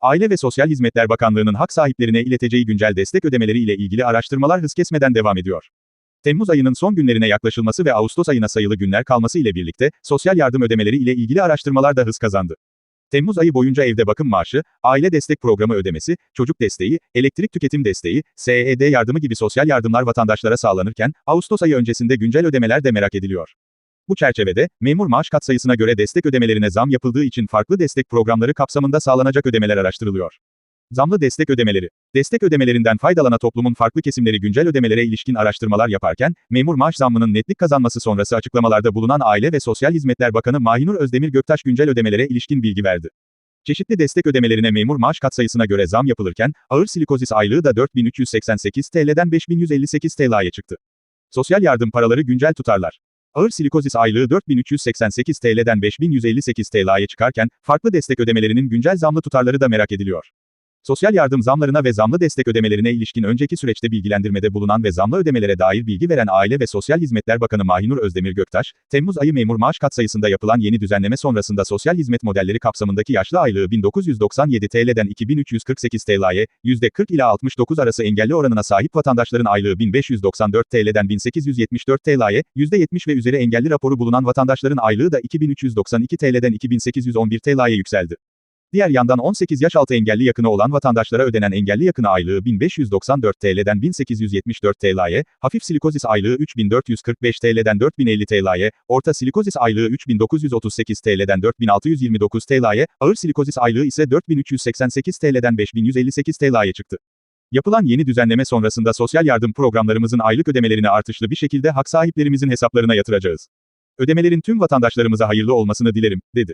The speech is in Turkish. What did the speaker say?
Aile ve Sosyal Hizmetler Bakanlığı'nın hak sahiplerine ileteceği güncel destek ödemeleri ile ilgili araştırmalar hız kesmeden devam ediyor. Temmuz ayının son günlerine yaklaşılması ve Ağustos ayına sayılı günler kalması ile birlikte, sosyal yardım ödemeleri ile ilgili araştırmalar da hız kazandı. Temmuz ayı boyunca evde bakım maaşı, aile destek programı ödemesi, çocuk desteği, elektrik tüketim desteği, SED yardımı gibi sosyal yardımlar vatandaşlara sağlanırken, Ağustos ayı öncesinde güncel ödemeler de merak ediliyor. Bu çerçevede, memur maaş katsayısına göre destek ödemelerine zam yapıldığı için farklı destek programları kapsamında sağlanacak ödemeler araştırılıyor. Zamlı destek ödemeleri. Destek ödemelerinden faydalanan toplumun farklı kesimleri güncel ödemelere ilişkin araştırmalar yaparken, memur maaş zammının netlik kazanması sonrası açıklamalarda bulunan Aile ve Sosyal Hizmetler Bakanı Mahinur Özdemir Göktaş güncel ödemelere ilişkin bilgi verdi. Çeşitli destek ödemelerine memur maaş katsayısına göre zam yapılırken, ağır silikozis aylığı da 4388 TL'den 5158 TL'ye çıktı. Sosyal yardım paraları güncel tutarlar. Ağır silikozis aylığı 4388 TL'den 5158 TL'ye çıkarken, farklı destek ödemelerinin güncel zamlı tutarları da merak ediliyor. Sosyal yardım zamlarına ve zamlı destek ödemelerine ilişkin önceki süreçte bilgilendirmede bulunan ve zamlı ödemelere dair bilgi veren Aile ve Sosyal Hizmetler Bakanı Mahinur Özdemir Göktaş, Temmuz ayı memur maaş katsayısında yapılan yeni düzenleme sonrasında sosyal hizmet modelleri kapsamındaki yaşlı aylığı 1997 TL'den 2348 TL'ye, %40 ila 69 arası engelli oranına sahip vatandaşların aylığı 1594 TL'den 1874 TL'ye, %70 ve üzeri engelli raporu bulunan vatandaşların aylığı da 2392 TL'den 2811 TL'ye yükseldi. Diğer yandan 18 yaş altı engelli yakını olan vatandaşlara ödenen engelli yakını aylığı 1594 TL'den 1874 TL'ye, hafif silikozis aylığı 3445 TL'den 4050 TL'ye, orta silikozis aylığı 3938 TL'den 4629 TL'ye, ağır silikozis aylığı ise 4388 TL'den 5158 TL'ye çıktı. Yapılan yeni düzenleme sonrasında sosyal yardım programlarımızın aylık ödemelerini artışlı bir şekilde hak sahiplerimizin hesaplarına yatıracağız. Ödemelerin tüm vatandaşlarımıza hayırlı olmasını dilerim, dedi.